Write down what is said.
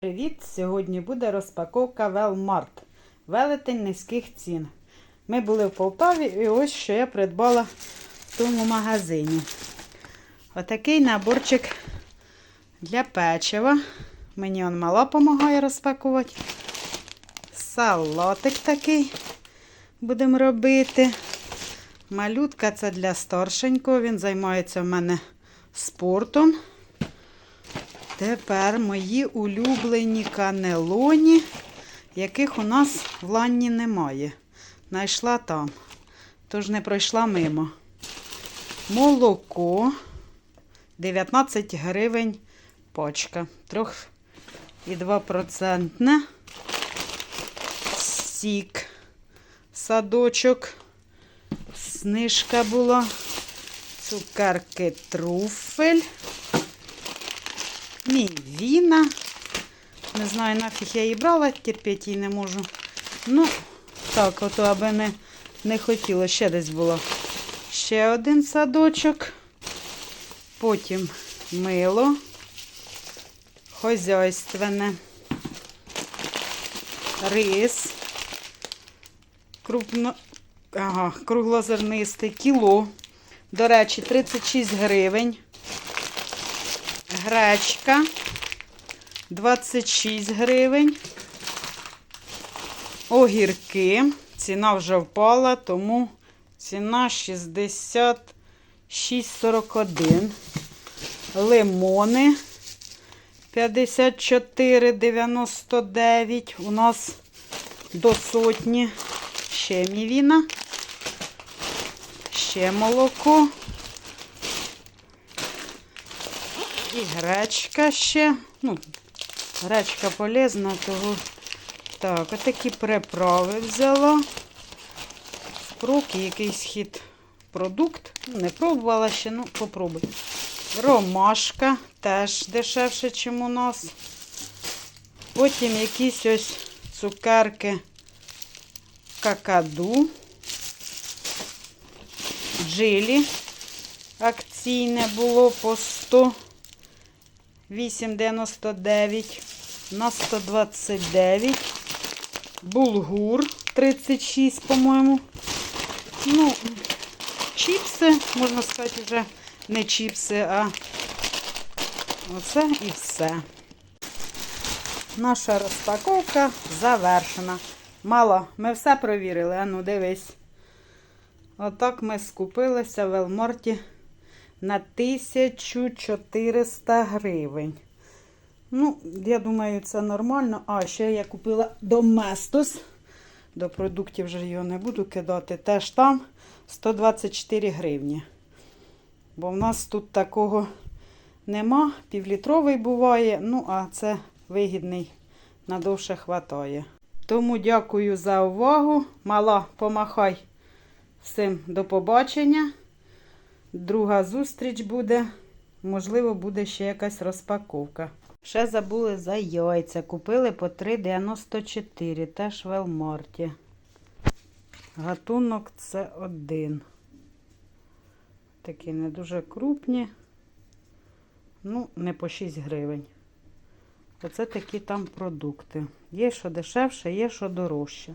Привіт! Сьогодні буде розпаковка Велмарт. Велетень низьких цін. Ми були в Полтаві і ось що я придбала в тому магазині. Отакий наборчик для печива. Мені он мала допомагає розпакувати. Салатик такий будемо робити. Малютка це для старшенького. Він займається в мене спортом. Тепер мої улюблені канелоні, яких у нас в ланні немає. Найшла там, тож не пройшла мимо. Молоко 19 гривень почка. 3,2%. Сік, садочок, знижка була, цукерки труфель. Мівіна. Не знаю, нафіг я її брала, терпіти її не можу. Ну, так, ото аби не, не хотіло, ще десь було. Ще один садочок. Потім мило. Хозяйственне. Рис. Крупно, ага, круглозернистий кіло. До речі, 36 гривень. Гречка 26 гривень. Огірки. Ціна вже впала, тому ціна 66,41. Лимони 54,99. У нас до сотні. Ще мівіна. Ще молоко. І гречка ще. Ну, гречка полезна, того. Так, отакі приправи взяла. Спроки, якийсь хід продукт. Ну, Не пробувала ще, ну попробуй. Ромашка теж дешевше, ніж у нас. Потім якісь ось цукерки какаду. Джилі. Акційне було по 100. 8,99 на 129. Булгур 36, по-моєму. Ну, чіпси, можна сказати, вже не чіпси, а оце і все. Наша розпаковка завершена. Мало, ми все провірили, а ну дивись. Отак ми скупилися в Елморті на 1400 гривень. Ну, я думаю, це нормально. А, ще я купила Доместос. До продуктів вже його не буду кидати. Теж там 124 гривні. Бо в нас тут такого нема. Півлітровий буває. Ну, а це вигідний, надовше хватає. Тому дякую за увагу. Мала, помахай всім до побачення. Друга зустріч буде. Можливо, буде ще якась розпаковка. Ще забули за яйця. Купили по 3,94. Теж в Елмарті. Гатунок це один. Такі не дуже крупні. Ну, не по 6 гривень. Оце такі там продукти. Є що дешевше, є що дорожче.